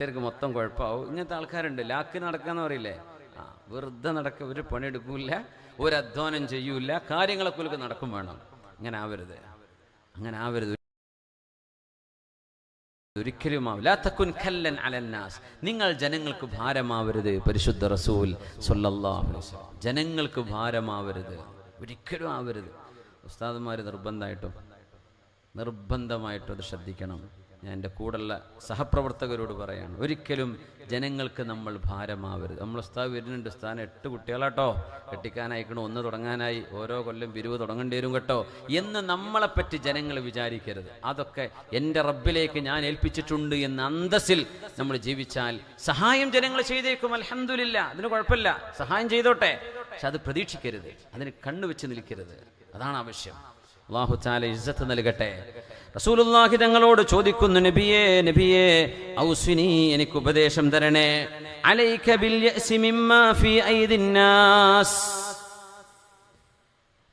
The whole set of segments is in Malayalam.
പേർക്ക് മൊത്തം കുഴപ്പമാവും. ഇങ്ങനത്തെ ആൾക്കാരുണ്ട്. ലാക്ക് നടക്കാന്ന് പറയില്ലേ? ആ വെറുതെ നടക്ക ഒരു പണിയെടുക്കൂല ഒരു അധ്വാനം ചെയ്യൂല കാര്യങ്ങളൊക്കെ കുലുക്ക് നടക്കും വേണം. അങ്ങനെ ആവരുത്. അങ്ങനെ ആവരുത്. ഒരിക്കലും ആവില്ല. തക്കുൻ കല്ലൻ അലന്നാസ് നിങ്ങൾ ജനങ്ങൾക്ക് ഭാരമാവരുത് പരിശുദ്ധ റസൂൽ സല്ലല്ലാഹു ജനങ്ങൾക്ക് ഭാരമാവരുത്. ഒരിക്കലും ആവരുത്. ഉസ്താദുമാർ നിർബന്ധമായിട്ടും നിർബന്ധമായിട്ടും അത് ശ്രദ്ധിക്കണം. ഞാൻ എന്റെ കൂടെയുള്ള സഹപ്രവർത്തകരോട് പറയാണ് ഒരിക്കലും ജനങ്ങൾക്ക് നമ്മൾ ഭാരമാവരുത്. നമ്മൾ ഉസ്താദ് വരുന്നുണ്ട് സ്ഥാനം എട്ട് കുട്ടികളാട്ടോ. കെട്ടിക്കാനായിക്കണോ ഒന്ന് തുടങ്ങാനായി. ഓരോ കൊല്ലം പിരിവ് തുടങ്ങേണ്ടി വരും കേട്ടോ. എന്ന് നമ്മളെപ്പറ്റി ജനങ്ങൾ വിചാരിക്കരുത്. അതൊക്കെ എന്റെ റബ്ബിലേക്ക് ഞാൻ ഏൽപ്പിച്ചിട്ടുണ്ട് എന്ന അന്തസ്സിൽ നമ്മൾ ജീവിച്ചാൽ സഹായം ജനങ്ങൾ ചെയ്തേക്കും അലഹമില്ല അതിന് കുഴപ്പമില്ല. സഹായം ചെയ്തോട്ടെ. പക്ഷെ അത് പ്രതീക്ഷിക്കരുത്. അതിന് കണ്ണുവെച്ച് നിൽക്കരുത്. അതാണ് ആവശ്യം. അള്ളാഹു ചാല ഇജ്ജത്ത് നൽകട്ടെ. റസൂലുല്ലാഹി തങ്ങളോട് ചോദിക്കുന്നു നബിയേ നബിയേ ഔസ്വിനി എനിക്ക് ഉപദേശം തരണേ. അലൈക ബിൽ യസി മിമ്മാ ഫീ ഐദിൻ നാസ്.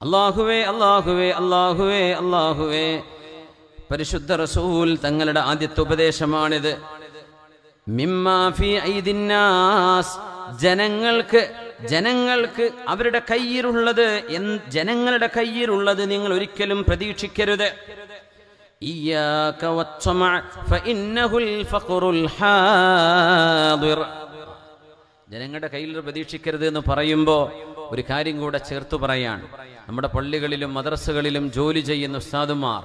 അല്ലാഹുവേ അല്ലാഹുവേ അല്ലാഹുവേ അല്ലാഹുവേ. പരിശുദ്ധ റസൂൽ തങ്ങളുടെ ആദ്യത്തെ ഉപദേശമാണിത്. മിമ്മാ ഫീ ഐദിൻ നാസ്. ജനങ്ങൾക്ക് ജനങ്ങൾക്ക് അവരുടെ കയ്യിലുള്ളത് ജനങ്ങളുടെ കയ്യിലുള്ളത് നിങ്ങൾ ഒരിക്കലും പ്രതീക്ഷിക്കരുത്. ജനങ്ങളുടെ കയ്യിൽ പ്രതീക്ഷിക്കരുത് എന്ന് പറയുമ്പോൾ ഒരു കാര്യം കൂടെ ചേർത്ത് പറയാണ്. നമ്മുടെ പള്ളികളിലും മദ്രസകളിലും ജോലി ചെയ്യുന്ന ഉസ്താദുമാർ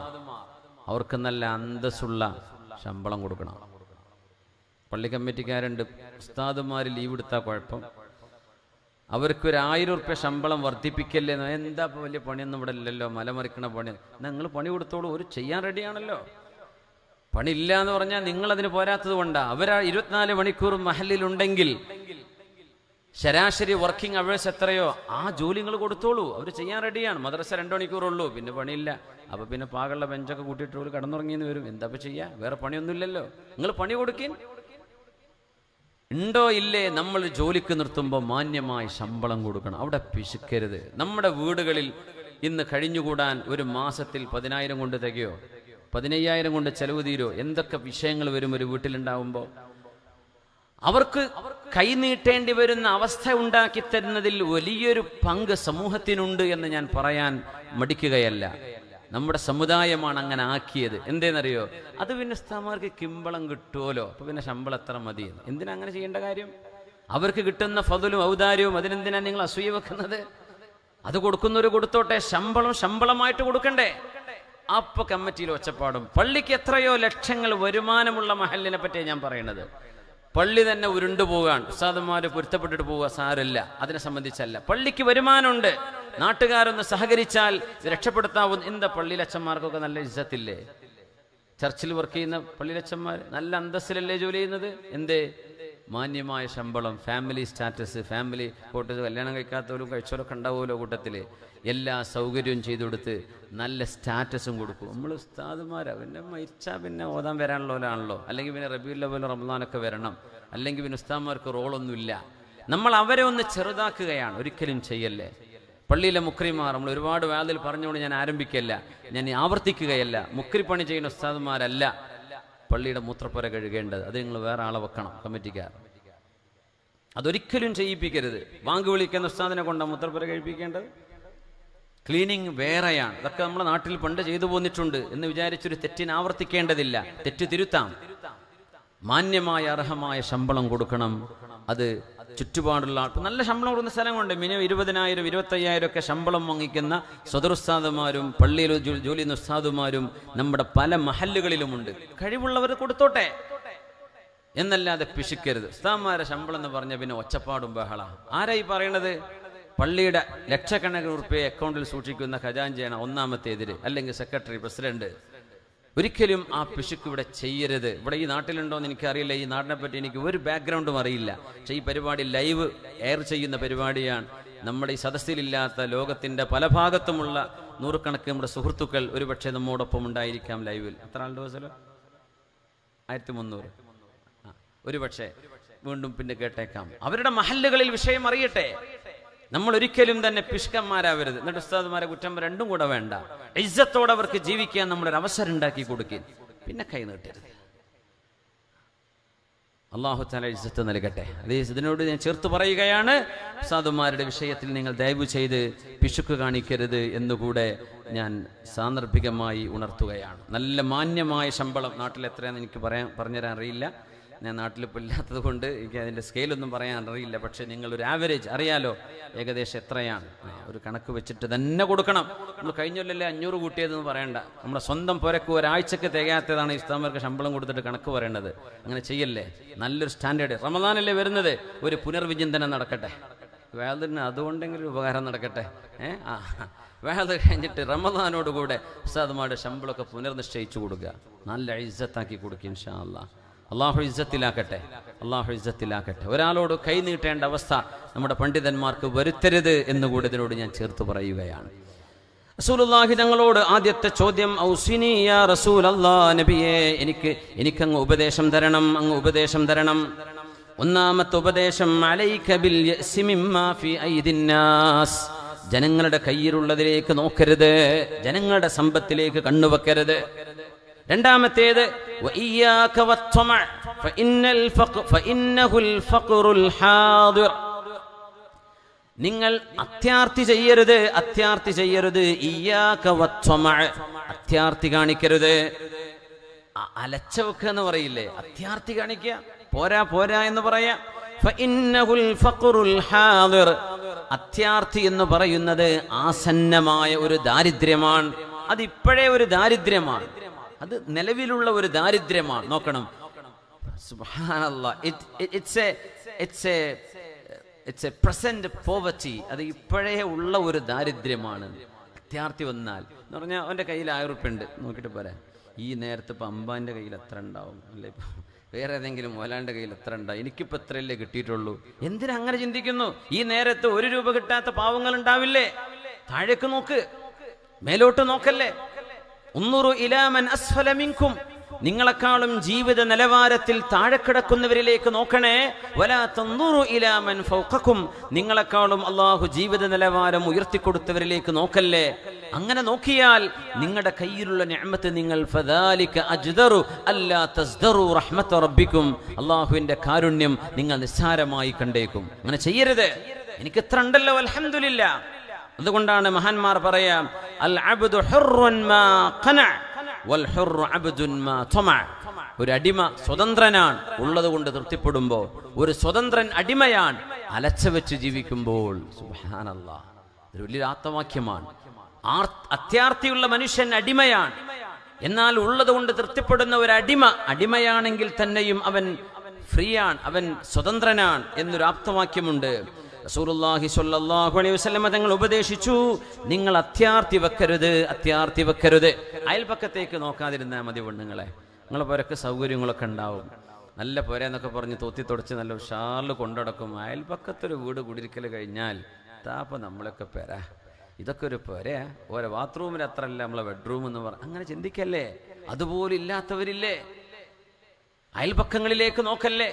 അവർക്ക് നല്ല അന്തസ്സുള്ള ശമ്പളം കൊടുക്കണം. പള്ളി കമ്മിറ്റിക്കാരുണ്ട് ഉസ്താദുമാർ ലീവ് എടുത്താൽ കുഴപ്പം. അവർക്ക് ഒരു ആയിരം ഉറുപ്പ്യ ശമ്പളം വർദ്ധിപ്പിക്കല്ലേ? എന്താ ഇപ്പൊ വലിയ പണിയൊന്നും ഇവിടെ ഇല്ലല്ലോ മലമറിക്കണ പണി? നിങ്ങൾ പണി കൊടുത്തോളൂ ഒരു ചെയ്യാൻ റെഡിയാണല്ലോ. പണിയില്ല എന്ന് പറഞ്ഞാൽ നിങ്ങൾ അതിന് പോരാത്തത് കൊണ്ടാ. അവരാ ഇരുപത്തിനാല് മണിക്കൂർ മഹലിലുണ്ടെങ്കിൽ ശരാശരി വർക്കിംഗ് അവേഴ്സ് എത്രയോ? ആ ജോലി നിങ്ങൾ കൊടുത്തോളൂ അവർ ചെയ്യാൻ റെഡിയാണ്. മദ്രസ രണ്ട് മണിക്കൂറുള്ളൂ പിന്നെ പണിയില്ല. അപ്പൊ പിന്നെ പാകളുടെ ബെഞ്ചൊക്കെ കൂട്ടിയിട്ട് ഒരു കടന്നുറങ്ങിയെന്ന് വരും. എന്താ ഇപ്പൊ ചെയ്യാ? വേറെ പണിയൊന്നുമില്ലല്ലോ. നിങ്ങൾ പണി കൊടുക്കിൻ. ഉണ്ടോ ഇല്ലേ നമ്മൾ ജോലിക്ക് നിർത്തുമ്പോൾ മാന്യമായി ശമ്പളം കൊടുക്കണം. അവിടെ പിശുക്കരുത്. നമ്മുടെ വീടുകളിൽ ഇന്ന് കഴിഞ്ഞുകൂടാൻ ഒരു മാസത്തിൽ പതിനായിരം കൊണ്ട് തികയോ പതിനയ്യായിരം കൊണ്ട് ചെലവ് തീരോ എന്തൊക്കെ വിഷയങ്ങൾ വരും ഒരു വീട്ടിലുണ്ടാവുമ്പോൾ അവർക്ക് കൈനീട്ടേണ്ടി വരുന്ന അവസ്ഥ ഉണ്ടാക്കി തരുന്നതിൽ വലിയൊരു പങ്ക് സമൂഹത്തിനുണ്ട് എന്ന് ഞാൻ പറയാൻ മടിക്കുകയല്ല. നമ്മുടെ സമുദായമാണ് അങ്ങനെ ആക്കിയത്. എന്തേന്നറിയോ? അത് പിന്നെ സ്ഥാമാർക്ക് കിമ്പളം കിട്ടുമല്ലോ അപ്പൊ പിന്നെ ശമ്പളം എത്ര മതി. എന്തിനാ അങ്ങനെ ചെയ്യേണ്ട കാര്യം? അവർക്ക് കിട്ടുന്ന ഫതിലും ഔദാര്യവും അതിനെന്തിനാ നിങ്ങൾ അസൂയ വെക്കുന്നത്? അത് കൊടുക്കുന്നവർ കൊടുത്തോട്ടെ. ശമ്പളം ശമ്പളമായിട്ട് കൊടുക്കണ്ടേ? അപ്പൊ കമ്മിറ്റിയിൽ ഒച്ചപ്പാടും. പള്ളിക്ക് എത്രയോ ലക്ഷങ്ങൾ വരുമാനമുള്ള മഹലിനെ പറ്റിയാണ് ഞാൻ പറയുന്നത് പള്ളി തന്നെ ഉരുണ്ടു പോവുകയാണ് ഉസ്താദന്മാര് പൊരുത്തപ്പെട്ടിട്ട് പോവുക സാരല്ല. അതിനെ സംബന്ധിച്ചല്ല. പള്ളിക്ക് വരുമാനമുണ്ട്. നാട്ടുകാരൊന്ന് സഹകരിച്ചാൽ രക്ഷപ്പെടുത്താവും എന്താ പള്ളിയിലച്ചന്മാർക്കൊക്കെ നല്ല ഇജ്ജത്തില്ലേ? ചർച്ചിൽ വർക്ക് ചെയ്യുന്ന പള്ളിയിലച്ചന്മാർ നല്ല അന്തസ്സിലല്ലേ ജോലി ചെയ്യുന്നത്? എന്തേ? മാന്യമായ ശമ്പളം ഫാമിലി സ്റ്റാറ്റസ് ഫാമിലി കൂട്ടത്തിൽ കല്യാണം കഴിക്കാത്തവരും കഴിച്ചവരൊക്കെ ഉണ്ടാവുമല്ലോ കൂട്ടത്തിൽ എല്ലാ സൗകര്യവും ചെയ്തു കൊടുത്ത് നല്ല സ്റ്റാറ്റസും കൊടുക്കും. നമ്മൾ ഉസ്താദുമാരാ. പിന്നെ മരിച്ചാൽ പിന്നെ ഓതാൻ വരാനുള്ളവരാണല്ലോ അല്ലെങ്കിൽ പിന്നെ റബീൽ ലെവലും റംസാനൊക്കെ വരണം. അല്ലെങ്കിൽ പിന്നെ ഉസ്താദ്മാർക്ക് റോളൊന്നുമില്ല നമ്മൾ അവരെ ഒന്ന് ചെറുതാക്കുകയാണ്. ഒരിക്കലും ചെയ്യല്ലേ? പള്ളിയിലെ മുക്രിമാർ നമ്മൾ ഒരുപാട് വാതിൽ പറഞ്ഞുകൊണ്ട് ഞാൻ ആരംഭിക്കല്ല. ഞാൻ ആവർത്തിക്കുകയല്ല. മുക്രിപ്പണി ചെയ്യുന്ന ഉസ്താദുമാരല്ല. പള്ളിയുടെ മൂത്രപ്പുര കഴുകേണ്ടത്. അത് നിങ്ങൾ വേറെ ആളെ വെക്കണം. കമ്മിറ്റിക്കാർ. അതൊരിക്കലും ചെയ്യിപ്പിക്കരുത്. വാങ്ക് വിളിക്കുന്ന ഉസ്താദിനെ കൊണ്ടാണ് മൂത്രപ്പുര കഴിപ്പിക്കേണ്ടത്? ക്ലീനിങ് വേറെയാണ്. ഇതൊക്കെ നമ്മുടെ നാട്ടിൽ പണ്ട് ചെയ്തു പോന്നിട്ടുണ്ട് എന്ന് വിചാരിച്ചൊരു തെറ്റിന് ആവർത്തിക്കേണ്ടതില്ല. തെറ്റ് തിരുത്താം. മാന്യമായ അർഹമായ ശമ്പളം കൊടുക്കണം. അത് ചുറ്റുപാടുള്ള ആൾ. നല്ല ശമ്പളം കൊടുക്കുന്ന സ്ഥലങ്ങളുണ്ട്. മിനിമം ഇരുപതിനായിരം ഇരുപത്തയ്യായിരം ഒക്കെ ശമ്പളം വാങ്ങിക്കുന്ന സ്വതറുസ്താദുമാരും പള്ളിയിൽ ജോലി ഉസ്താദുമാരും നമ്മുടെ പല മഹല്ലുകളിലുമുണ്ട്. കഴിവുള്ളവർ കൊടുത്തോട്ടെ. എന്നല്ലാതെ പിശിക്കരുത്. ഉസ്താന്മാരെ ശമ്പളം എന്ന് പറഞ്ഞ പിന്നെ ഒച്ചപ്പാടും ബഹള. ആരാ ഈ പറയണത്? പള്ളിയുടെ ലക്ഷക്കണക്കിന് ഉറുപ്പയെ അക്കൗണ്ടിൽ സൂക്ഷിക്കുന്ന ഖജാഞ്ചിയാണ് ഒന്നാമത്തെ എതിര് അല്ലെങ്കിൽ സെക്രട്ടറി പ്രസിഡന്റ് ഒരിക്കലും ആ പിശുക്ക് ഇവിടെ ചെയ്യരുത്. ഇവിടെ ഈ നാട്ടിലുണ്ടോ എന്ന് എനിക്കറിയില്ല. ഈ നാടിനെ പറ്റി എനിക്ക് ഒരു ബാക്ക്ഗ്രൗണ്ടും അറിയില്ല. പക്ഷേ ഈ പരിപാടി ലൈവ് എയർ ചെയ്യുന്ന പരിപാടിയാണ്. നമ്മുടെ ഈ സദസ്സിലില്ലാത്ത ലോകത്തിന്റെ പല ഭാഗത്തുമുള്ള നൂറുകണക്കിന് നമ്മുടെ സുഹൃത്തുക്കൾ ഒരുപക്ഷെ നമ്മോടൊപ്പം ഉണ്ടായിരിക്കാം ലൈവിൽ എത്ര ആളുടെ ദിവസമല്ലോ ആയിരത്തി മുന്നൂറ് ഒരുപക്ഷെ വീണ്ടും പിന്നെ കേട്ടേക്കാം. അവരുടെ മഹല്ലുകളിൽ വിഷയം അറിയട്ടെ. നമ്മൾ ഒരിക്കലും തന്നെ പിഷ്കന്മാരാവരുത് എന്നിട്ട് ഉസ്താദ്മാരെ കുറ്റം രണ്ടും കൂടെ വേണ്ട. ഇജ്ജത്തോടെ അവർക്ക് ജീവിക്കാൻ നമ്മളൊരു അവസരം ഉണ്ടാക്കി കൊടുക്കുക പിന്നെ കൈ നീട്ടരുത്. അള്ളാഹു താല ഇജ്ജത്ത് നൽകട്ടെ. അതേ ഇതിനോട് ഞാൻ ചേർത്ത് പറയുകയാണ് സാധുമാരുടെ വിഷയത്തിൽ നിങ്ങൾ ദയവ് ചെയ്ത് പിശുക്ക് കാണിക്കരുത് എന്നുകൂടെ ഞാൻ സാന്ദർഭികമായി ഉണർത്തുകയാണ്. നല്ല മാന്യമായ ശമ്പളം നാട്ടിൽ എത്രയാണെന്ന് എനിക്ക് പറയാൻ പറഞ്ഞുതരാൻ അറിയില്ല. ഞാൻ നാട്ടിലിപ്പോൾ ഇല്ലാത്തത് കൊണ്ട് എനിക്ക് അതിന്റെ സ്കെയിലൊന്നും പറയാൻ അറിയില്ല. പക്ഷേ നിങ്ങളൊരു ആവറേജ് അറിയാലോ ഏകദേശം എത്രയാണ്? ഒരു കണക്ക് വെച്ചിട്ട് തന്നെ കൊടുക്കണം. നമ്മൾ കഴിഞ്ഞൊല്ലല്ലേ അഞ്ഞൂറ് കൂട്ടിയതെന്ന് പറയണ്ട. നമ്മുടെ സ്വന്തം പുരക്ക് ഒരാഴ്ചക്ക് തികയാത്തതാണ് ഇസ്ലാമർക്ക് ശമ്പളം കൊടുത്തിട്ട് കണക്ക് പറയേണ്ടത് അങ്ങനെ ചെയ്യല്ലേ? നല്ലൊരു സ്റ്റാൻഡേർഡ്. റമദാനല്ലേ വരുന്നത്? ഒരു പുനർവിചിന്തനം നടക്കട്ടെ. വേദന അതുകൊണ്ടെങ്കിലും ഉപകാരം നടക്കട്ടെ. ഏ? ആ. വേദ കഴിഞ്ഞിട്ട് റമദാനോടുകൂടെ ഉസ്താദുമാരുടെ ശമ്പളമൊക്കെ പുനർനിശ്ചയിച്ചു കൊടുക്കുക. നല്ല ഇജ്ജത്താക്കി കൊടുക്കുക ഇൻഷാ അല്ലാ അള്ളാഹു ഇജ്ജത്തിലാക്കട്ടെ അള്ളാഹു ഇജ്ജത്തിലാക്കട്ടെ ഒരാളോട് കൈ നീട്ടേണ്ട അവസ്ഥ നമ്മുടെ പണ്ഡിതന്മാർക്ക് വരുത്തരുത് എന്നുകൂടി ഇതിനോട് ഞാൻ ചേർത്ത് പറയുകയാണ്. റസൂലുള്ളാഹി തങ്ങളോട് ആദ്യത്തെ ചോദ്യം ഔസിനിയ അല്ലാ നബിയെ എനിക്ക് എനിക്കങ്ങ് ഉപദേശം തരണം അങ്ങ് ഉപദേശം തരണം. ഒന്നാമത്തെ ഉപദേശം അലൈക ബിൽ യഅ്സി മിമ്മാ ഫി ജനങ്ങളുടെ കയ്യിലുള്ളതിലേക്ക് നോക്കരുത് ജനങ്ങളുടെ സമ്പത്തിലേക്ക് കണ്ണുവെക്കരുത്. രണ്ടാമത്തേത് നിങ്ങൾ അത്യാർത്തി ചെയ്യരുത് അത്യാർത്തി ചെയ്യരുത് അത്യാർത്തി കാണിക്കരുത്. അലച്ച എന്ന് പറയില്ലേ? അത്യാർത്തി കാണിക്കുക. പോരാ പോരാ എന്ന് പറയാ. അത്യാർത്തി എന്ന് പറയുന്നത് ആസന്നമായ ഒരു ദാരിദ്ര്യമാണ്. അതിപ്പോഴേ ഒരു ദാരിദ്ര്യമാണ്. അത് നിലവിലുള്ള ഒരു ദാരിദ്ര്യമാണ്. നോക്കണം. ഇറ്റ്സ് എ പ്രസന്റ് പോവർട്ടി അത് ഇപ്പോഴേ ഉള്ള ഒരു ദാരിദ്ര്യമാണ്. വിദ്യാർത്ഥി വന്നാൽ. എന്ന് പറഞ്ഞാൽ അവന്റെ കയ്യിൽ ആയിരം ഉണ്ട് നോക്കിയിട്ട് പോരാ. ഈ നേരത്തെ ഇപ്പം അമ്പാന്റെ കയ്യിൽ എത്ര ഉണ്ടാവും? അല്ലെ? വേറെ ഏതെങ്കിലും മോലാന്റെ കയ്യിൽ എത്ര ഉണ്ടാവും? എനിക്കിപ്പോൾ എത്രയല്ലേ കിട്ടിയിട്ടുള്ളൂ? എന്തിനാ അങ്ങനെ ചിന്തിക്കുന്നു? ഈ നേരത്തെ ഒരു രൂപ കിട്ടാത്ത പാവങ്ങൾ ഉണ്ടാവില്ലേ? താഴേക്ക് നോക്ക്. മേലോട്ട് നോക്കല്ലേ? ഇലാമൻ അസ്ഫല മിൻകും. നിങ്ങളെക്കാളും ജീവിത നിലവാരത്തിൽ താഴെ കിടക്കുന്നവരിലേക്ക് നോക്കണേ. വലാ ഇലാമൻ ഫൗക്കും നിങ്ങളെക്കാളും അള്ളാഹു ജീവിത നിലവാരം ഉയർത്തിക്കൊടുത്തവരിലേക്ക് നോക്കല്ലേ. അങ്ങനെ നോക്കിയാൽ നിങ്ങളുടെ കയ്യിലുള്ള ഞാമത്ത് നിങ്ങൾ അജ്ദറു അല്ലാ തസ്ദറു അള്ളാഹുവിന്റെ കാരുണ്യം നിങ്ങൾ നിസ്സാരമായി കണ്ടേക്കും. അങ്ങനെ ചെയ്യരുത്. എനിക്ക് ഇത്ര ഉണ്ടല്ലോ അൽഹംദുലില്ലാ. അതുകൊണ്ടാണ് മഹാന്മാർ പറയാം അൽ അബ്ദു മാ വൽ അബ്ദുൻ മാ തമഅ ഒരു അടിമ സ്വതന്ത്രനാണ് ഉള്ളത് കൊണ്ട് തൃപ്തിപ്പെടുമ്പോൾ ഒരു സ്വതന്ത്രൻ അടിമയാണ് അലച്ച വെച്ച് ജീവിക്കുമ്പോൾ. വലിയ ആത്മവാക്യമാണ്. അത്യാർത്ഥിയുള്ള മനുഷ്യൻ അടിമയാണ്. എന്നാൽ ഉള്ളത് കൊണ്ട് തൃപ്തിപ്പെടുന്ന ഒരു അടിമ അടിമയാണെങ്കിൽ തന്നെയും അവൻ ഫ്രീയാണ് അവൻ സ്വതന്ത്രനാണ് എന്നൊരു ആപ്തവാക്യമുണ്ട്. റസൂലുള്ളാഹി സ്വല്ലല്ലാഹു അലൈഹി തങ്ങൾ ഉപദേശിച്ചു. നിങ്ങൾ അത്യാർത്തി വെക്കരുത് അത്യാർത്തി വെക്കരുത്. അയൽപക്കത്തേക്ക് നോക്കാതിരുന്നാൽ മതി പെണ്ണുങ്ങളെ. നിങ്ങളെ പോരൊക്കെ സൗകര്യങ്ങളൊക്കെ ഉണ്ടാവും. നല്ല പോരെന്നൊക്കെ പറഞ്ഞ് തോത്തി തുടച്ച് നല്ല ഉഷാറിൽ കൊണ്ടടക്കും. അയൽപക്കത്തൊരു വീട് കുടിരിക്കൽ കഴിഞ്ഞാൽ താപ്പ നമ്മളൊക്കെ പേരാ. ഇതൊക്കെ ഒരു പോരെ. ഓരോ ബാത്റൂമിൽ അത്ര അല്ല നമ്മളെ ബെഡ്റൂം എന്ന് പറ അങ്ങനെ ചിന്തിക്കല്ലേ? അതുപോലില്ലാത്തവരില്ലേ അയൽപക്കങ്ങളിലേക്ക് നോക്കല്ലേ?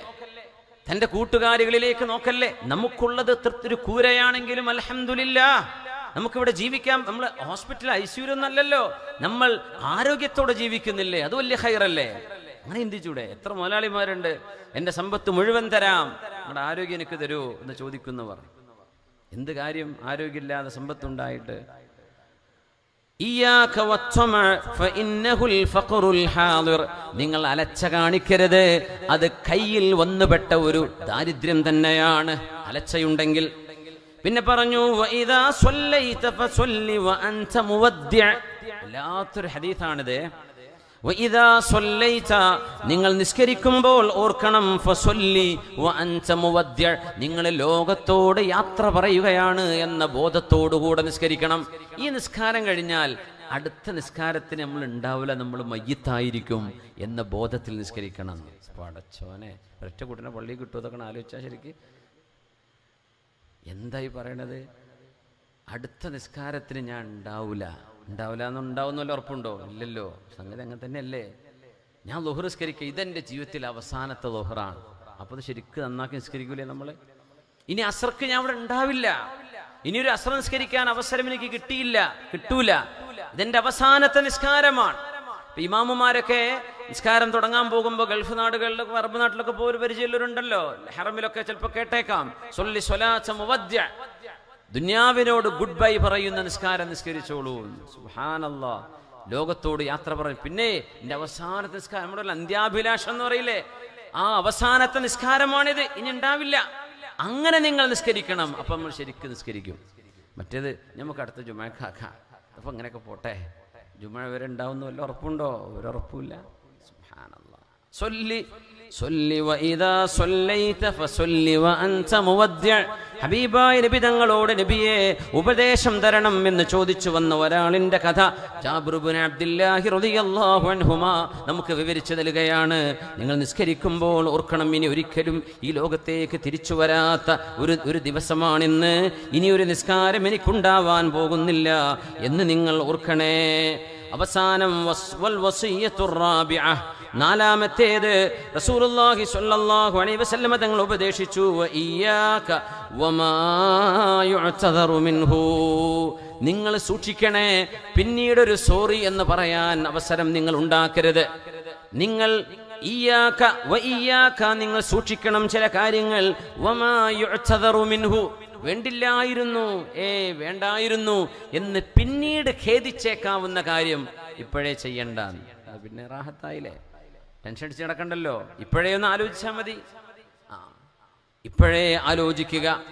തന്റെ കൂട്ടുകാരികളിലേക്ക് നോക്കല്ലേ? നമുക്കുള്ളത് തൃപ്തി കൂരയാണെങ്കിലും അലഹമില്ല നമുക്കിവിടെ ജീവിക്കാം. നമ്മൾ ഹോസ്പിറ്റൽ ഐസിയുരൊന്നല്ലല്ലോ നമ്മൾ ആരോഗ്യത്തോടെ ജീവിക്കുന്നില്ലേ? അത് വലിയ ഹൈറല്ലേ അങ്ങനെ ചിന്തിച്ചൂടെ? എത്ര മുതലാളിമാരുണ്ട്? എന്റെ സമ്പത്ത് മുഴുവൻ തരാം. നമ്മുടെ ആരോഗ്യം എനിക്ക് തരൂ എന്ന് ചോദിക്കുന്നവർ. എന്ത് കാര്യം? ആരോഗ്യമില്ലാതെ സമ്പത്തുണ്ടായിട്ട് നിങ്ങൾ അലച്ച കാണിക്കരുത്. അത് കയ്യിൽ വന്നുപെട്ട ഒരു ദാരിദ്ര്യം തന്നെയാണ്. അലച്ചയുണ്ടെങ്കിൽ. പിന്നെ പറഞ്ഞു വല്ലാത്തൊരു ഹദീസാണിത്. നിങ്ങൾ നിസ്കരിക്കുമ്പോൾ ഓർക്കണം നിങ്ങൾ ലോകത്തോട് യാത്ര പറയുകയാണ് എന്ന ബോധത്തോടുകൂടെ നിസ്കരിക്കണം. ഈ നിസ്കാരം കഴിഞ്ഞാൽ അടുത്ത നിസ്കാരത്തിന് നമ്മൾ ഉണ്ടാവില്ല നമ്മൾ മയ്യത്തായിരിക്കും എന്ന ബോധത്തിൽ നിസ്കരിക്കണം. പടച്ചോനെ ഒറ്റ കൂട്ടിനെ പള്ളി കിട്ടുമെന്നൊക്കെ ആലോചിച്ചാൽ ശരിക്ക്. എന്തായി പറയണത്? അടുത്ത നിസ്കാരത്തിന് ഞാൻ ഉണ്ടാവില്ല. ഉണ്ടാവില്ല എന്നുണ്ടാവുന്നല്ലോ ഉറപ്പുണ്ടോ? ഇല്ലല്ലോ. സംഗതി അങ്ങനെ തന്നെയല്ലേ. ഞാൻ ലോഹർ നിസ്കരിക്കുക ഇതെന്റെ ജീവിതത്തിൽ അവസാനത്തെ ലോഹറാണ്. അപ്പോൾ അത് ശരിക്കും നന്നാക്കി നിസ്കരിക്കൂലേ നമ്മൾ ഇനി അസർക്ക് ഞാൻ അവിടെ ഉണ്ടാവില്ല. ഇനി ഒരു അസർ നിസ്കരിക്കാൻ അവസരം എനിക്ക് കിട്ടിയില്ല. കിട്ടൂല. ഇതെന്റെ അവസാനത്തെ നിസ്കാരമാണ്. ഇമാമുമാരൊക്കെ നിസ്കാരം തുടങ്ങാൻ പോകുമ്പോൾ ഗൾഫ് നാടുകളിലൊക്കെ അറബ് നാട്ടിലൊക്കെ പോയി പരിചയമുള്ളവരുണ്ടല്ലോ. ഹറമിലൊക്കെ ചിലപ്പോൾ കേട്ടേക്കാം. ദുന്യാവിനോട് ഗുഡ് ബൈ പറയുന്ന നിസ്കാരം നിസ്കരിച്ചോളൂ. സുഹാനല്ല ലോകത്തോട് യാത്ര പറയും പിന്നെ എന്റെ അവസാനത്തെ നിസ്കാരം നമ്മുടെ അന്ത്യാഭിലാഷം എന്ന് പറയില്ലേ? ആ അവസാനത്തെ നിസ്കാരമാണിത്. ഇനി ഉണ്ടാവില്ല. അങ്ങനെ നിങ്ങൾ നിസ്കരിക്കണം. അപ്പം നമ്മൾ ശരിക്കും നിസ്കരിക്കും. മറ്റേത് നമുക്ക് അടുത്ത ജുമാക്കാക്കാം. അപ്പൊ അങ്ങനെയൊക്കെ പോട്ടെ. ജുമ വരെ ഉണ്ടാവുന്ന വല്ല ഉറപ്പുണ്ടോ? ഒരു ഉറപ്പുമില്ല. സൊല്ലി. സൊല്ലി വഇദാ സൊല്ലൈത ഫസൊല്ലി വഅൻത മുവദ്ദിഅ ഹബീബായ നബി തങ്ങളോട് നബിയെ ഉപദേശം തരണം എന്ന് ചോദിച്ചു വന്ന ഒരാളിന്റെ കഥ. ജാബിർ ഇബ്നു അബ്ദുല്ലാഹി റളിയല്ലാഹു അൻഹുമാ നമുക്ക് വിവരിച്ചു നൽകുകയാണ് നിങ്ങൾ നിസ്കരിക്കുമ്പോൾ ഓർക്കണം ഇനി ഒരിക്കലും ഈ ലോകത്തേക്ക് തിരിച്ചു വരാത്ത ഒരു ഒരു ദിവസമാണിന്ന്. ഇനി ഒരു നിസ്കാരം എനിക്കുണ്ടാവാൻ പോകുന്നില്ല എന്ന് നിങ്ങൾ ഓർക്കണേ. അവസാനം വസ്- വൽ വസിയ്യത്തുർ റാബിഅ. നാലാമത്തേത് റസൂലുള്ളാഹി സ്വല്ലല്ലാഹു അലൈഹി വസല്ലമ തങ്ങൾ ഉപദേശിച്ചു ഇയ്യാക വമാ യുഅ്തദറു മിൻഹു. നിങ്ങൾ സൂക്ഷിക്കണേ പിന്നീട് ഒരു സോറി എന്ന് പറയാൻ അവസരം നിങ്ങൾ ഉണ്ടാക്കരുത്. നിങ്ങൾ ഇയ്യാക വഇയ്യാക നിങ്ങൾ സൂക്ഷിക്കണം ചില കാര്യങ്ങൾ. വമാ യുഅ്തദറു മിൻഹു. വേണ്ടില്ലായിരുന്നു. ഏ വേണ്ടായിരുന്നു. എന്ന് പിന്നീട് ഖേദിച്ചേക്കാവുന്ന കാര്യം ഇപ്പോഴേ ചെയ്യണ്ട പിന്നെ റാഹത്തായില്ലേ? ടെൻഷൻ അടിച്ച് നടക്കണ്ടല്ലോ. ഇപ്പോഴേ ഒന്ന് ആലോചിച്ചാൽ മതി. ആ. ഇപ്പോഴേ ആലോചിക്കുക.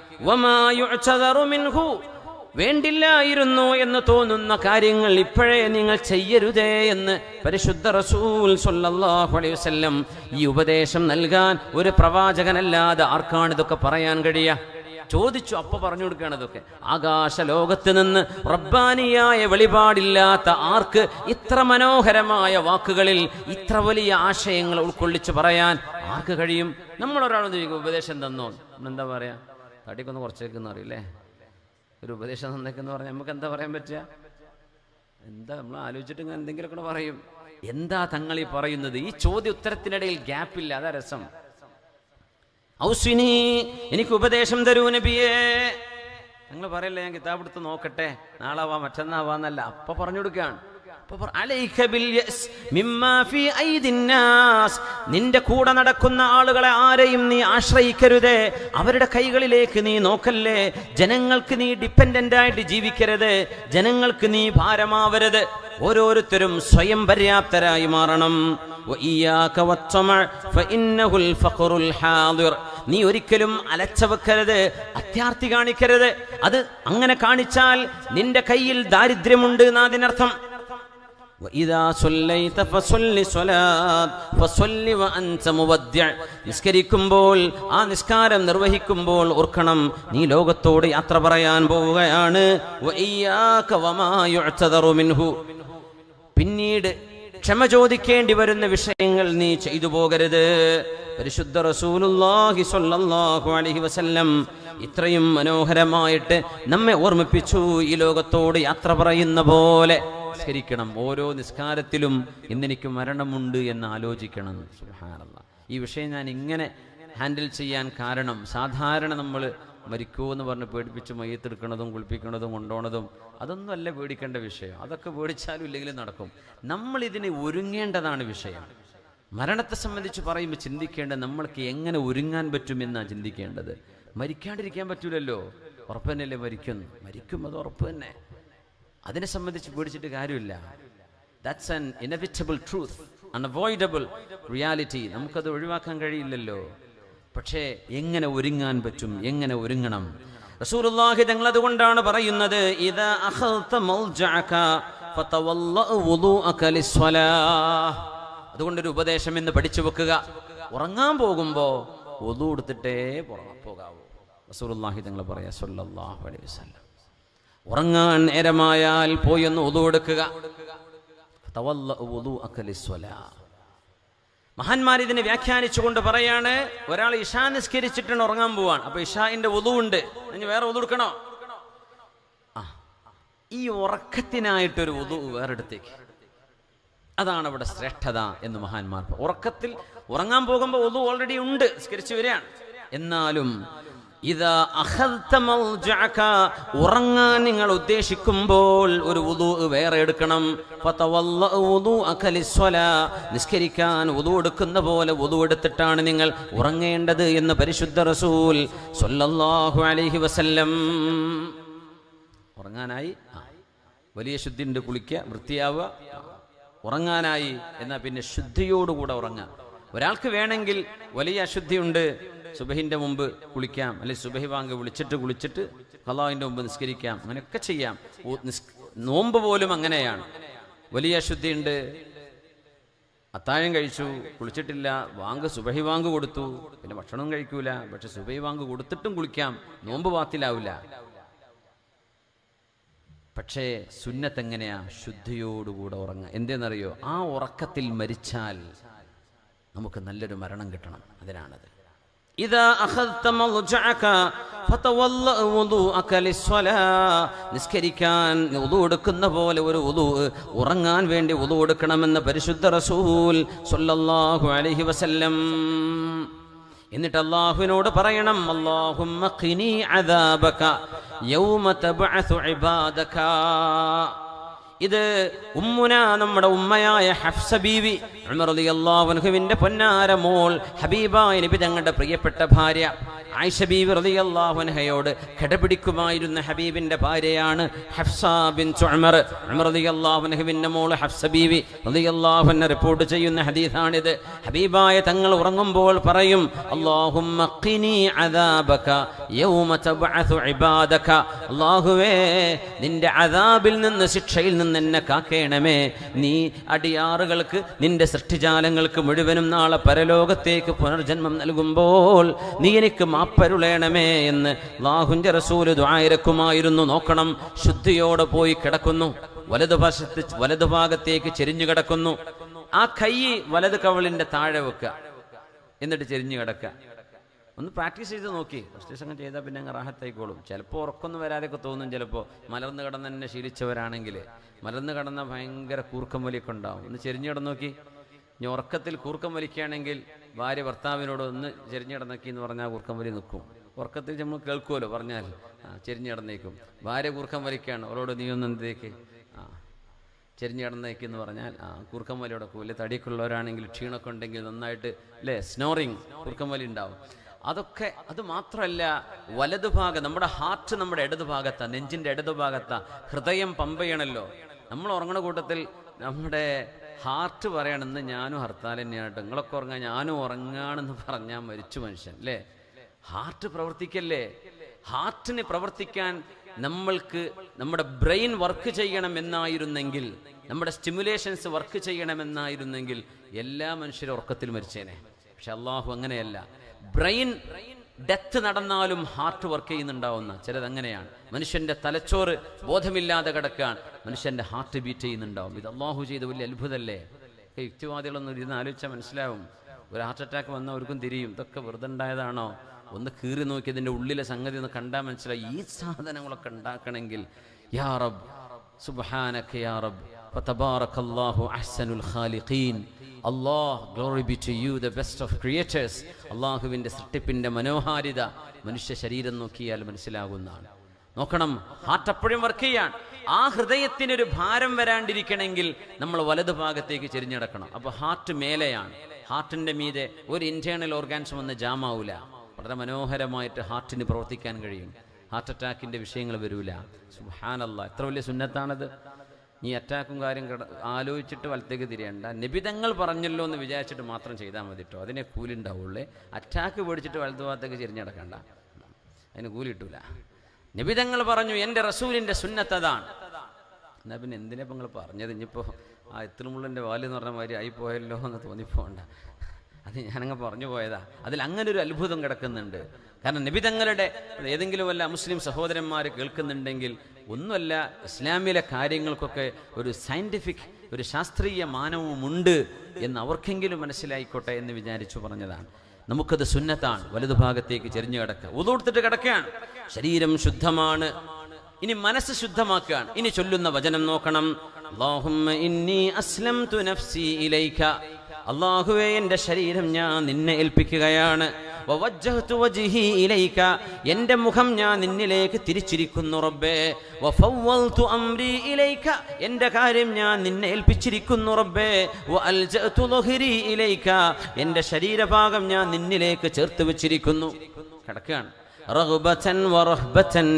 വേണ്ടില്ലായിരുന്നു എന്ന് തോന്നുന്ന കാര്യങ്ങൾ ഇപ്പോഴേ നിങ്ങൾ ചെയ്യരുതേ എന്ന് പരിശുദ്ധ റസൂൽ സ്വല്ലല്ലാഹു അലൈഹി വസല്ലം ഈ ഉപദേശം നൽകാൻ ഒരു പ്രവാചകനല്ലാതെ ആർക്കാണ് ഇതൊക്കെ പറയാൻ കഴിയുക? ചോദിച്ചു അപ്പ പറഞ്ഞു കൊടുക്കുകയാണ് ഇതൊക്കെ. ആകാശ ലോകത്ത് നിന്ന് റബ്ബാനിയായ വെളിപാടില്ലാത്ത ആർക്ക് ഇത്ര മനോഹരമായ വാക്കുകളിൽ ഇത്ര വലിയ ആശയങ്ങൾ ഉൾക്കൊള്ളിച്ച് പറയാൻ ആർക്ക് കഴിയും? നമ്മൾ ഒരാളൊന്ന് ചോദിക്കും ഉപദേശം തന്നോ? എന്താ പറയാ? തടിക്കൊന്ന് കുറച്ചേക്കെന്ന് അറിയില്ലേ ഒരു ഉപദേശം തന്നേക്കെന്ന് പറഞ്ഞാൽ നമുക്ക് എന്താ പറയാൻ പറ്റുക? എന്താ നമ്മൾ ആലോചിച്ചിട്ട് ഇങ്ങനെ എന്തെങ്കിലുമൊക്കെ പറയും. എന്താ തങ്ങൾ ഈ പറയുന്നത്? ഈ ചോദ്യ ഉത്തരത്തിനിടയിൽ ഗ്യാപ്പില്ല അതാ രസം. ഔസ്വിനി എനിക്ക് ഉപദേശം തരൂ നബിയേ. നിങ്ങൾ പറയല്ലേ ഞാൻ കിതാബ് എടുത്ത് നോക്കട്ടെ. നാളാവാ മറ്റന്നാവാന്നല്ല അപ്പൊ പറഞ്ഞു കൊടുക്കുകയാണ് നിന്റെ കൂടെ നടക്കുന്ന ആളുകളെ ആരെയും നീ ആശ്രയിക്കരുത്. അവരുടെ കൈകളിലേക്ക് നീ നോക്കല്ലേ. ജനങ്ങൾക്ക് നീ ഡിപ്പെൻഡന്റ് ആയിട്ട് ജീവിക്കരുത്. ജനങ്ങൾക്ക് നീ ഭാരമാവരുത്. ഓരോരുത്തരും സ്വയം പര്യാപ്തരായി മാറണം. നീ ഒരിക്കലും അലച്ച വെക്കരുത് അത്യാർത്ഥി കാണിക്കരുത്. അത് അങ്ങനെ കാണിച്ചാൽ നിന്റെ കയ്യിൽ ദാരിദ്ര്യമുണ്ട് എന്നതിനർത്ഥം. നിസ്കരിക്കുമ്പോൾ ആ നിസ്കാരം നിർവഹിക്കുമ്പോൾ ഓർക്കണം നീ ലോകത്തോട് യാത്ര പറയാൻ പോവുകയാണ്. പിന്നീട് ക്ഷമ ചോദിക്കേണ്ടി വരുന്ന വിഷയങ്ങൾ നീ ചെയ്തു പോകരുത്. പരിശുദ്ധ റസൂലുല്ലാഹി സ്വല്ലല്ലാഹു അലൈഹി വസല്ലം ഇത്രയും മനോഹരമായിട്ട് നമ്മെ ഓർമ്മിപ്പിച്ചു ഈ ലോകത്തോട് യാത്ര പറയുന്ന പോലെ. നിസ്കരിക്കണം. ഓരോ നിസ്കാരത്തിലും ഇന്നെനിക്ക് മരണമുണ്ട് എന്ന് ആലോചിക്കണം. സുബ്ഹാനല്ലാഹ് ഈ വിഷയം ഞാൻ ഇങ്ങനെ ഹാൻഡിൽ ചെയ്യാൻ കാരണം സാധാരണ നമ്മൾ മരിക്കുമോ എന്ന് പറഞ്ഞ് പേടിപ്പിച്ച് മയ്യത്തെടുക്കണതും കുളിപ്പിക്കണതും കൊണ്ടുപോകണതും അതൊന്നും അല്ല പേടിക്കേണ്ട വിഷയം. അതൊക്കെ പേടിച്ചാലും ഇല്ലെങ്കിലും നടക്കും. നമ്മൾ ഇതിനെ ഒരുങ്ങേണ്ടതാണ് വിഷയം. മരണത്തെ സംബന്ധിച്ച് പറയുമ്പോൾ ചിന്തിക്കേണ്ടത് നമ്മൾക്ക് എങ്ങനെ ഒരുങ്ങാൻ പറ്റുമെന്നാണ് ചിന്തിക്കേണ്ടത്. മരിക്കാണ്ടിരിക്കാൻ പറ്റൂലല്ലോ. ഉറപ്പ് തന്നെയല്ലേ മരിക്കും മരിക്കും അത് ഉറപ്പ് തന്നെ. അതിനെ സംബന്ധിച്ച് പേടിച്ചിട്ട് കാര്യമില്ല. That's an inevitable truth unavoidable reality നമുക്കത് ഒഴിവാക്കാൻ കഴിയില്ലല്ലോ. പക്ഷേ എങ്ങനെ ഒരുങ്ങാൻ പറ്റും? എങ്ങനെ ഒരുങ്ങണം? റസൂലുള്ളാഹി തങ്ങൾ അതുകൊണ്ടാണ് പറയുന്നത് ഇദാ അഖൽത മൽജഅക ഫതവല്ല വുദൂഅക അതുകൊണ്ട് ഒരു ഉപദേശം എന്ന് പഠിച്ചു വെക്കുക. ഉറങ്ങാൻ പോകുമ്പോൾ ഒതു എടുത്തിട്ടേ പോകാവൂ. റസൂലുള്ളാഹി തങ്ങൾ പറയാ സല്ലല്ലാഹു അലൈഹി വസല്ലം. ഉറങ്ങാൻ നേരമായാൽ പോയി ഒന്ന് ഒതു എടുക്കുക. തവല്ല വുദൂഅക ലിസ്വലാഹ് മഹാന്മാർ ഇതിനെ വ്യാഖ്യാനിച്ചുകൊണ്ട് പറയാണ് ഒരാൾ ഇഷാ നിസ്കരിച്ചിട്ടാണ് ഉറങ്ങാൻ പോവാണ് അപ്പൊ ഇഷാന്റെ ഒതുവുണ്ട് ഇനി വേറെ ഒതു എടുക്കണോ? ആ ഈ ഉറക്കത്തിനായിട്ടൊരു ഒതു വേറെടുത്തേക്ക് അതാണ് അവിടെ ശ്രേഷ്ഠത എന്ന് മഹാന്മാർ ഉറക്കത്തിൽ ഉറങ്ങാൻ പോകുമ്പോൾ ഒതു ഓൾറെഡി ഉണ്ട് നിസ്കരിച്ചു വരികയാണ്. എന്നാലും ഇതാ ഉറങ്ങാൻ നിങ്ങൾ ഉദ്ദേശിക്കുമ്പോൾ ഒരു ഉദു വേറെ എടുക്കണം. നിസ്കരിക്കാൻ ഉദു എടുക്കുന്ന പോലെ ഉദു എടുത്തിട്ടാണ് നിങ്ങൾ ഉറങ്ങേണ്ടത് എന്ന് പരിശുദ്ധ റസൂൽ സൊല്ലാഹു അലൈഹി വസല്ലം ഉറങ്ങാനായി. വലിയ ശുദ്ധിയുണ്ട് കുളിക്കുക വൃത്തിയാവുക. ഉറങ്ങാനായി എന്നാൽ പിന്നെ ശുദ്ധിയോടുകൂടെ ഉറങ്ങുക ഒരാൾക്ക് വേണമെങ്കിൽ വലിയ അശുദ്ധിയുണ്ട് സുബഹിന്റെ മുമ്പ് കുളിക്കാം അല്ലെങ്കിൽ സുബഹി വാങ്ക് വിളിച്ചിട്ട് കുളിച്ചിട്ട് കലാവിന്റെ മുമ്പ് നിസ്കരിക്കാം അങ്ങനെയൊക്കെ ചെയ്യാം. നോമ്പ് പോലും അങ്ങനെയാണ്. വലിയ അശുദ്ധി ഉണ്ട്. അത്താഴം കഴിച്ചു കുളിച്ചിട്ടില്ല വാങ്ക് സുബഹി വാങ്ക് കൊടുത്തു. പിന്നെ ഭക്ഷണം കഴിക്കൂല. പക്ഷെ സുബഹി വാങ്ക് കൊടുത്തിട്ടും കുളിക്കാം. നോമ്പ് പാത്തിലാവില്ല പക്ഷേ സുന്നത്ത് എങ്ങനെയാ? ശുദ്ധിയോടുകൂടെ ഉറങ്ങുക. എന്തെന്നറിയോ? ആ ഉറക്കത്തിൽ മരിച്ചാൽ നമുക്ക് നല്ലൊരു മരണം കിട്ടണം. അതിനാണത്. നിസ്കരിക്കാൻ വുദൂ എടുക്കുന്ന പോലെ ഒരു വുദൂ ഉറങ്ങാൻ വേണ്ടി വുദൂ എടുക്കണമെന്ന് പരിശുദ്ധ റസൂൽ സ്വല്ലല്ലാഹു അലൈഹി വസല്ലം. എന്നിട്ട് അള്ളാഹുവിനോട് പറയണം അല്ലാഹുമ്മ ഇത് ഉമ്മുന നമ്മുടെ ഉമ്മയായ ഹഫ്സ ബീവി ഉമർ റളിയല്ലാഹു അൻഹുവിന്റെ പൊന്നാര മോൾ ഹബീബായ നബി തങ്ങളുടെ പ്രിയപ്പെട്ട ഭാര്യ ആയിഷ ബീവി റളിയല്ലാഹു അൻഹയോട് കിടപിടിക്കുമായിരുന്ന ഹബീബിന്റെ ഭാര്യയാണ് ഹഫ്സ ബിൻ ഉമർ. ഉമർ റളിയല്ലാഹു അൻഹുവിന്റെ മോൾ ഹഫ്സ ബീവി റളിയല്ലാഹു അള്ളാഹുനെ റിപ്പോർട്ട് ചെയ്യുന്ന ഹദീസാണിത്. ഹബീബായ തങ്ങൾ ഉറങ്ങുമ്പോൾ പറയും അല്ലാഹുവേ നിന്റെ അദാബിൽ നിന്ന് ശിക്ഷയിൽ നിന്ന് എന്നെ കാക്കേണമേ. നീ അടിയാറുകൾക്ക് നിന്റെ സൃഷ്ടിജാലങ്ങൾക്ക് മുഴുവനും നാളെ പരലോകത്തേക്ക് പുനർജന്മം നൽകുമ്പോൾ നീ എനിക്ക് മാപ്പരുളേണമേ എന്ന് ലാഹുഞ്ച റസൂൽ ദ്വായിരക്കുമായിരുന്നു നോക്കണം ശുദ്ധിയോടെ പോയി കിടക്കുന്നു വലതുഭാഷത്ത് വലതുഭാഗത്തേക്ക് ചെരിഞ്ഞു കിടക്കുന്നു. ആ കൈ വലത് കവളിന്റെ താഴെ വെക്കുക. എന്നിട്ട് ചെരിഞ്ഞു കിടക്കുക. ഒന്ന് പ്രാക്ടീസ് ചെയ്ത് നോക്കി. ഫസ്റ്റ് ദിവസം ചെയ്താൽ പിന്നെ അങ്ങ് റാഹത്തായിക്കോളും. ചിലപ്പോൾ ഉറക്കൊന്നും വരാതെയൊക്കെ തോന്നും ചിലപ്പോൾ മലർന്ന് കിടന്ന് തന്നെ ശീലിച്ചവരാണെങ്കിൽ മലർന്ന് കിടന്ന ഭയങ്കര കൂർക്കം വലിയൊക്കെ ഉണ്ടാവും ഒന്ന് ചെരിഞ്ഞു കിടന്ന് നോക്കി. ഇനി ഉറക്കത്തിൽ കൂർക്കം വലിക്കുകയാണെങ്കിൽ ഭാര്യ ഭർത്താവിനോട് ഒന്ന് ചെരിഞ്ഞു കിടന്നേക്കി എന്ന് പറഞ്ഞാൽ കൂർക്കം വലി നിൽക്കും ഉറക്കത്തിൽ നമ്മൾ കേൾക്കുമല്ലോ പറഞ്ഞാൽ ആ ചെരിഞ്ഞു കിടന്നേക്കും. ഭാര്യ കൂർക്കം വലിക്കുകയാണ്. അവരോട് നീ ഒന്ന് എന്തേക്ക്? ആ ചെരിഞ്ഞ് പറഞ്ഞാൽ ആ കൂർക്കം വലിയോടൊക്കെ വലിയ തടിയൊക്കെ ഉള്ളവരാണെങ്കിൽ ക്ഷീണമൊക്കെ ഉണ്ടെങ്കിൽ നന്നായിട്ട് അല്ലേ? സ്നോറിങ് കൂർക്കം വലി ഉണ്ടാവും. അതൊക്കെ അത് മാത്രമല്ല വലതുഭാഗം നമ്മുടെ ഹാർട്ട് നമ്മുടെ ഇടതു നെഞ്ചിന്റെ നെഞ്ചിന്റെ ഇടതു ഭാഗത്താണ് ഹൃദയം പമ്പയണല്ലോ നമ്മൾ ഉറങ്ങണ കൂട്ടത്തിൽ നമ്മുടെ ഹാർട്ട് പറയണമെന്ന് ഞാനും ഹർത്താൽ തന്നെയാണ് നിങ്ങളൊക്കെ ഉറങ്ങാൻ ഞാനും ഉറങ്ങാണെന്ന് പറഞ്ഞാൽ മരിച്ചു മനുഷ്യൻ. അല്ലേ? ഹാർട്ട് പ്രവർത്തിക്കല്ലേ? ഹാർട്ടിന് പ്രവർത്തിക്കാൻ നമ്മൾക്ക് നമ്മുടെ ബ്രെയിൻ വർക്ക് ചെയ്യണമെന്നായിരുന്നെങ്കിൽ നമ്മുടെ സ്റ്റിമുലേഷൻസ് വർക്ക് ചെയ്യണമെന്നായിരുന്നെങ്കിൽ എല്ലാ മനുഷ്യരും ഉറക്കത്തിൽ മരിച്ചേനെ. പക്ഷെ അള്ളാഹു അങ്ങനെയല്ല. ബ്രെയിൻ ഡെത്ത് നടന്നാലും ഹാർട്ട് വർക്ക് ചെയ്യുന്നുണ്ടാവുന്ന ചിലത് അങ്ങനെയാണ്. മനുഷ്യന്റെ തലച്ചോറ് ബോധമില്ലാതെ കിടക്കാൻ മനുഷ്യന്റെ ഹാർട്ട് ബീറ്റ് ചെയ്യുന്നുണ്ടാവും. ഇത് അള്ളാഹു ചെയ്ത വലിയ അത്ഭുതല്ലേ? യുക്തിവാദികളൊന്നും ഇരുന്ന് ആലോചിച്ചാൽ മനസ്സിലാവും. ഒരു ഹാർട്ട് അറ്റാക്ക് വന്നവർക്കും തിരിയും. ഇതൊക്കെ വെറുതെ ഉണ്ടായതാണോ? ഒന്ന് കീറി നോക്കി ഇതിന്റെ ഉള്ളിലെ സംഗതി ഒന്ന് കണ്ടാൽ മനസ്സിലായി. ഈ സാധനങ്ങളൊക്കെ ഉണ്ടാക്കണമെങ്കിൽ യാ റബ് സുബാനക്ക് യാ റബ്ബ് Allah glory be to you the best of creators. അള്ളാഹുവിന്റെ സൃഷ്ടിപ്പിന്റെ മനോഹാരിത മനുഷ്യ ശരീരം നോക്കിയാൽ മനസ്സിലാകുന്നതാണ്. നോക്കണം ഹാർട്ട് എപ്പോഴും വർക്ക് ചെയ്യാൻ. ആ ഹൃദയത്തിനൊരു ഭാരം വരാണ്ടിരിക്കണമെങ്കിൽ നമ്മൾ വലതു ഭാഗത്തേക്ക് ചെരിഞ്ഞടക്കണം. അപ്പോൾ ഹാർട്ട് മേലെയാണ്. ഹാർട്ടിന്റെ മീതെ ഒരു ഇന്റേണൽ ഓർഗാൻസ് വന്ന് ജാമാവൂല. വളരെ മനോഹരമായിട്ട് ഹാർട്ടിന് പ്രവർത്തിക്കാൻ കഴിയും. ഹാർട്ട് അറ്റാക്കിന്റെ വിഷയങ്ങൾ വരൂല. സുഹാനല്ല എത്ര വലിയ സുന്നത്താണത്? ഈ അറ്റാക്കും കാര്യം ആലോചിച്ചിട്ട് വലത്തേക്ക് തിരിയണ്ട. നിബിതങ്ങൾ പറഞ്ഞല്ലോ എന്ന് വിചാരിച്ചിട്ട് മാത്രം ചെയ്താൽ മതി കേട്ടോ അതിനെ കൂലുണ്ടാവുള്ളേ അറ്റാക്ക് പേടിച്ചിട്ട് വലതു ഭാഗത്തേക്ക് ചെരിഞ്ഞടക്കണ്ട അതിന് കൂലി കിട്ടൂല. നിബിതങ്ങൾ പറഞ്ഞു എന്റെ റസൂലിന്റെ സുന്നത്തതാണ് എന്നാൽ പിന്നെ എന്തിനാ ഇപ്പം നിങ്ങൾ പറഞ്ഞത്? ഇനിയിപ്പോൾ ആ ഇത്തിലുമുള്ളന്റെ വാൽ എന്ന് പറഞ്ഞ മാതിരി ആയിപ്പോയല്ലോ എന്ന് തോന്നിപ്പോണ്ട. അത് ഞാനങ്ങ് പറഞ്ഞു പോയതാ. അതിൽ അങ്ങനെ ഒരു അത്ഭുതം കിടക്കുന്നുണ്ട്. കാരണം നിബിതങ്ങളുടെ ഏതെങ്കിലും വല്ല മുസ്ലിം സഹോദരന്മാർ കേൾക്കുന്നുണ്ടെങ്കിൽ ഒന്നുമല്ല ഇസ്ലാമിലെ കാര്യങ്ങൾക്കൊക്കെ ഒരു സയന്റിഫിക് ഒരു ശാസ്ത്രീയ മാനവുമുണ്ട് എന്ന് അവർക്കെങ്കിലും മനസ്സിലായിക്കോട്ടെ എന്ന് വിചാരിച്ചു പറഞ്ഞതാണ്. നമുക്കത് സുന്നത്താണ്. വലതുഭാഗത്തേക്ക് ചെരിഞ്ഞു കിടക്കുക. ഉതോടുത്തിട്ട് കിടക്കുകയാണ്. ശരീരം ശുദ്ധമാണ്. ഇനി മനസ്സ് ശുദ്ധമാക്കുകയാണ്. ഇനി ചൊല്ലുന്ന വചനം നോക്കണം. നഫ്സി ഇലൈക. അള്ളാഹുവേ എന്റെ ശരീരം ഞാൻ നിന്നെ ഏൽപ്പിക്കുകയാണ്. എന്റെ മുഖം ഞാൻ നിന്നിലേക്ക് തിരിച്ചിരിക്കുന്നു റബ്ബേ. എന്റെ കാര്യം ഞാൻ നിന്നെ ഏൽപ്പിച്ചിരിക്കുന്നു റബ്ബേ. എന്റെ ശരീരഭാഗം ഞാൻ നിന്നിലേക്ക് ചേർത്ത് വെച്ചിരിക്കുന്നു. കിടക്കുകയാണ്.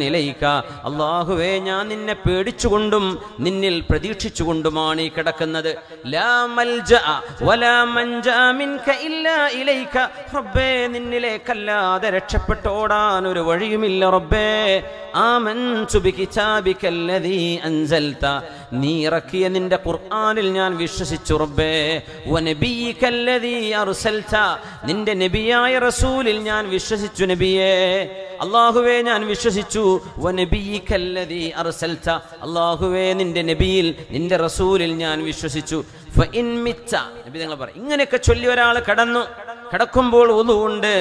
ഇലൈക. അല്ലാഹുവേ ഞാൻ നിന്നെ പേടിച്ചുകൊണ്ടും നിന്നിൽ പ്രതീക്ഷിച്ചുകൊണ്ടുമാണ് ഈ കിടക്കുന്നത്. റബ്ബേ നിന്നിലേക്കല്ലാതെ രക്ഷപ്പെട്ടോടാൻ ഒരു വഴിയുമില്ല റബ്ബേ. ആമൻ നീ ഇറക്കിയ നിന്റെ ഖുർആാനിൽ ഞാൻ വിശ്വസിച്ചു റബ്ബേ. നിന്റെ നബിയായ റസൂലിൽ ഞാൻ വിശ്വസിച്ചു നബിയേ. അള്ളാഹുവേ ഞാൻ വിശ്വസിച്ചു. അള്ളാഹുവേ നിന്റെ നബിയിൽ നിന്റെ റസൂലിൽ ഞാൻ വിശ്വസിച്ചു. ഇങ്ങനെയൊക്കെ ചൊല്ലി ഒരാൾ കടന്നു. കിടക്കുമ്പോൾ ഒന്നുകൊണ്ട്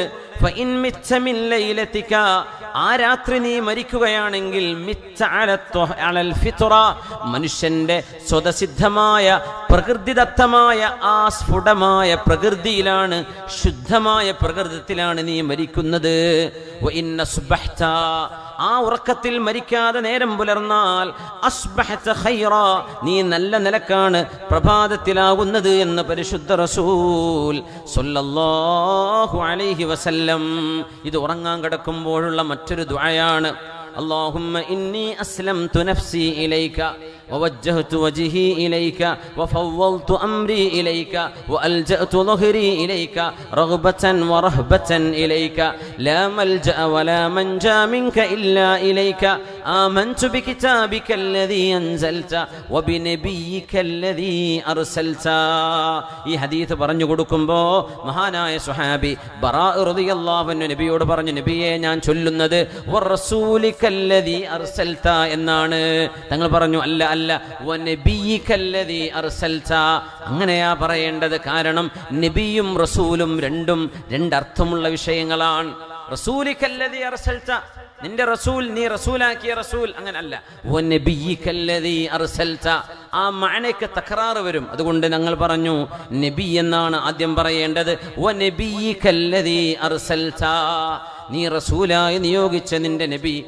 ആ രാത്രി നീ മരിക്കുകയാണെങ്കിൽ മനുഷ്യന്റെ സ്വതസിദ്ധമായ പ്രകൃതിദത്തമായ ആ സ്ഫുടമായ പ്രകൃതിയിലാണ് ശുദ്ധമായ പ്രകൃതത്തിലാണ് നീ മരിക്കുന്നത്. ആ ഉറക്കത്തിൽ മരിക്കാതെ നേരം പുലർന്നാൽ നീ നല്ല നിലക്കാണ് പ്രഭാതത്തിലാകുന്നത് എന്ന് പരിശുദ്ധ റസൂൽ അലൈഹി വസല്ലം ഇത് ഉറങ്ങാൻ കിടക്കുമ്പോഴുള്ള മറ്റൊരു ദ്വായാണ് അള്ളാഹുമ്മ ഇന്നി അസ്ലം തുനഫ്സി ഇലൈക്ക ووجهت وجهي إليك وفوضت أمري إليك وألجأت ظهري إليك رغبة ورهبة إليك. لا ملجأ ولا منجا منك إلا إليك. آمنت بكتابك الذي أنزلت وبنبيك الذي أرسلت ഈ ഹദീത്ത് പറഞ്ഞു കൊടുക്കുമ്പോ മഹാനായ സുഹാബി ബറാ റളിയല്ലാഹു അൻഹു നബിയോട് പറഞ്ഞു നബിയെ ഞാൻ ചൊല്ലുന്നത് വറസൂലിക്കല്ലദീ അർസൽത എന്നാണ് തങ്ങൾ പറഞ്ഞു അല്ല അല്ല വനബിയിക്കല്ലദീ അർസൽത അങ്ങനെയാ പറയേണ്ടത് കാരണം നബിയും റസൂലും രണ്ടും രണ്ടർത്ഥമുള്ള വിഷയങ്ങളാണ് റസൂലിക്കല്ലദീ അർസൽത നിന്റെ റസൂൽ നീ റസൂലാക്കിയ റസൂൽ അങ്ങനല്ല. ആ മാനയ്ക്ക് തകരാറ് വരും. അതുകൊണ്ട് ഞങ്ങൾ പറഞ്ഞു നബി എന്നാണ് ആദ്യം പറയേണ്ടത്. നീ റസൂലായി നിയോഗിച്ച നിന്റെ നബി